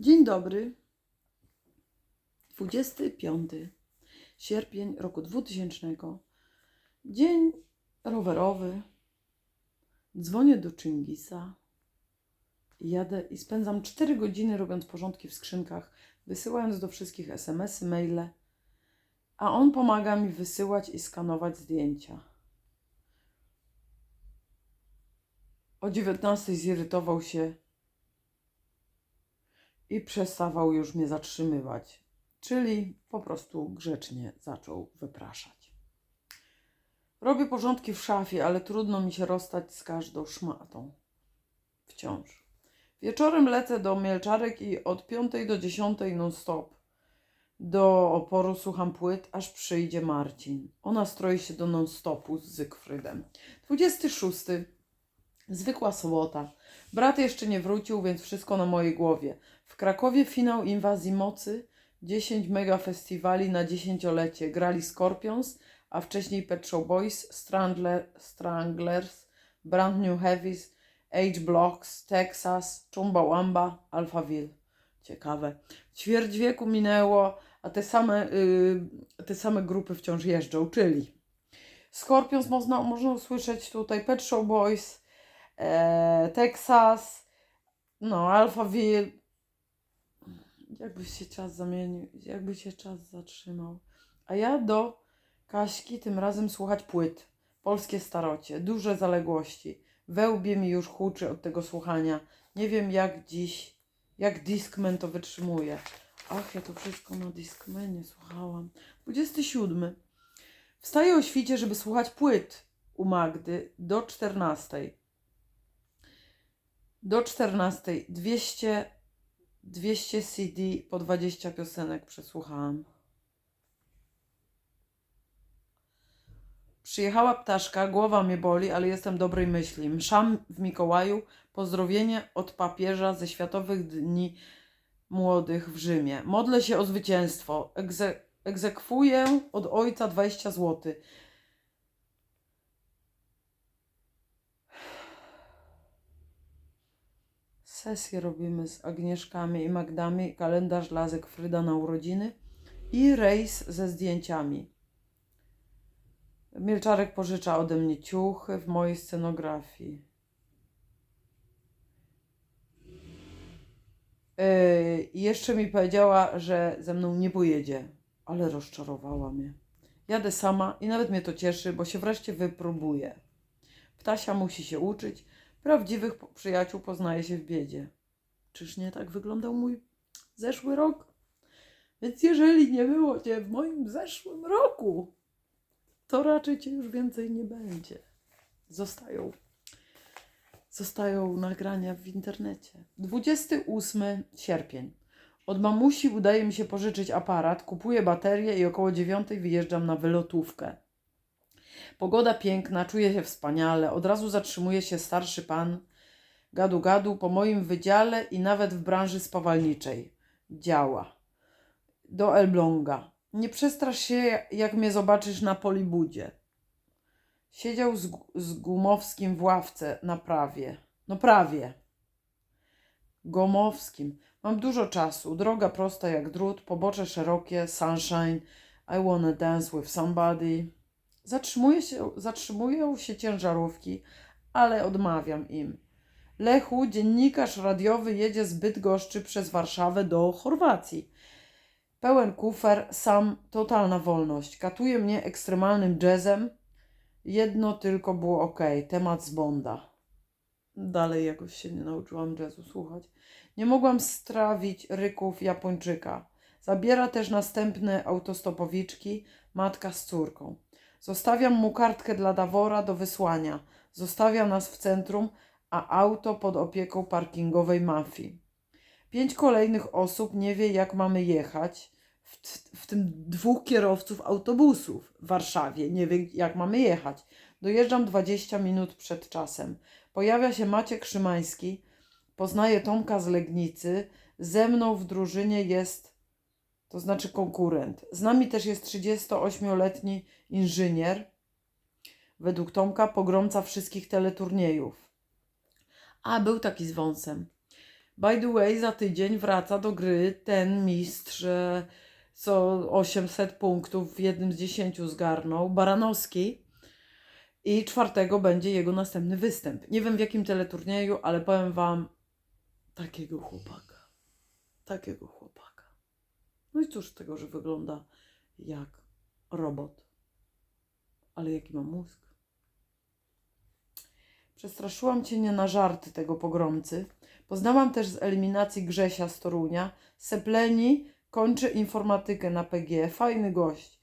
Dzień dobry. 25 sierpień roku 2000. Dzień rowerowy. Dzwonię do Czyngisa. Jadę i spędzam 4 godziny robiąc porządki w skrzynkach, wysyłając do wszystkich SMS-y, maile, a on pomaga mi wysyłać i skanować zdjęcia. O 19 zirytował się i przestawał już mnie zatrzymywać, czyli po prostu grzecznie zaczął wypraszać. Robię porządki w szafie, ale trudno mi się rozstać z każdą szmatą. Wciąż. Wieczorem lecę do Mielczarek i od 5 do 10 non-stop. Do oporu słucham płyt, aż przyjdzie Marcin. Ona stroi się do non-stopu z Zygfrydem. 26. Zwykła sobota. Brat jeszcze nie wrócił, więc wszystko na mojej głowie. W Krakowie finał Inwazji Mocy, 10 mega festiwali na dziesięciolecie. Grali Scorpions, a wcześniej Pet Shop Boys, Strangler, Stranglers, Brand New Heavies, H Blocks, Texas, Chumbawamba, Alphaville. Ciekawe. Ćwierć wieku minęło, a te same, y, te same grupy wciąż jeżdżą, czyli Scorpions można, można usłyszeć tutaj, Pet Shop Boys, e, Texas, no, Alphaville. Jakby się czas zamienił, jakby się czas zatrzymał. A ja do Kaśki tym razem słuchać płyt. Polskie starocie, duże zaległości. We łbie mi już huczy od tego słuchania. Nie wiem jak dziś, jak Discman to wytrzymuje. Ach, ja to wszystko na Discmanie słuchałam. 27. Wstaję o świcie, żeby słuchać płyt u Magdy do 14. Do 14. 200, 200 CD po 20 piosenek przesłuchałam. Przyjechała ptaszka, głowa mnie boli, ale jestem dobrej myśli. Mszam w Mikołaju, pozdrowienie od papieża ze Światowych Dni Młodych w Rzymie. Modlę się o zwycięstwo. Egze egzekwuję od ojca 20 zł. Sesję robimy z Agnieszkami i Magdami, kalendarz dla Zegfryda na urodziny i rejs ze zdjęciami. Milczarek pożycza ode mnie ciuchy w mojej scenografii. Yy, jeszcze mi powiedziała, że ze mną nie pojedzie, ale rozczarowała mnie. Jadę sama i nawet mnie to cieszy, bo się wreszcie wypróbuję. Ptasia musi się uczyć, prawdziwych przyjaciół poznaje się w biedzie. Czyż nie tak wyglądał mój zeszły rok? Więc jeżeli nie było cię w moim zeszłym roku, to raczej cię już więcej nie będzie. Zostają. Zostają nagrania w internecie. 28 sierpień. Od mamusi udaje mi się pożyczyć aparat, kupuję baterię i około 9 wyjeżdżam na wylotówkę. Pogoda piękna, czuję się wspaniale. Od razu zatrzymuje się starszy pan, gadu gadu, po moim wydziale i nawet w branży spawalniczej. Działa. Do Elbląga. Nie przestrasz się, jak mnie zobaczysz na polibudzie. Siedział z, z Gumowskim w ławce na prawie. No prawie. Gomowskim. Mam dużo czasu. Droga prosta jak drut, pobocze szerokie, sunshine. I wanna dance with somebody. Zatrzymuje się, zatrzymują się ciężarówki, ale odmawiam im. Lechu, dziennikarz radiowy, jedzie z Bydgoszczy przez Warszawę do Chorwacji. Pełen kufer, sam, totalna wolność. Katuje mnie ekstremalnym jazzem. Jedno tylko było ok, temat z Bonda. Dalej jakoś się nie nauczyłam jazzu słuchać. Nie mogłam strawić ryków Japończyka. Zabiera też następne autostopowiczki, matka z córką. Zostawiam mu kartkę dla Dawora do wysłania. Zostawia nas w centrum, a auto pod opieką parkingowej mafii. Pięć kolejnych osób nie wie, jak mamy jechać, w, w tym dwóch kierowców autobusów w Warszawie nie wie, jak mamy jechać. Dojeżdżam 20 minut przed czasem. Pojawia się Maciek Szymański, poznaje Tomka z Legnicy, ze mną w drużynie jest, to znaczy konkurent. Z nami też jest 38-letni inżynier, według Tomka pogromca wszystkich teleturniejów. A, był taki z wąsem. By the way, za tydzień wraca do gry ten mistrz, e, co 800 punktów w jednym z 10 zgarnął, Baranowski. I czwartego będzie jego następny występ. Nie wiem w jakim teleturnieju, ale powiem wam, takiego chłopaka. Takiego chłopaka. No i cóż z tego, że wygląda jak robot. Ale jaki ma mózg. Przestraszyłam cię nie na żarty tego pogromcy. Poznałam też z eliminacji Grzesia z Torunia. Sepleni kończy informatykę na PG. Fajny gość.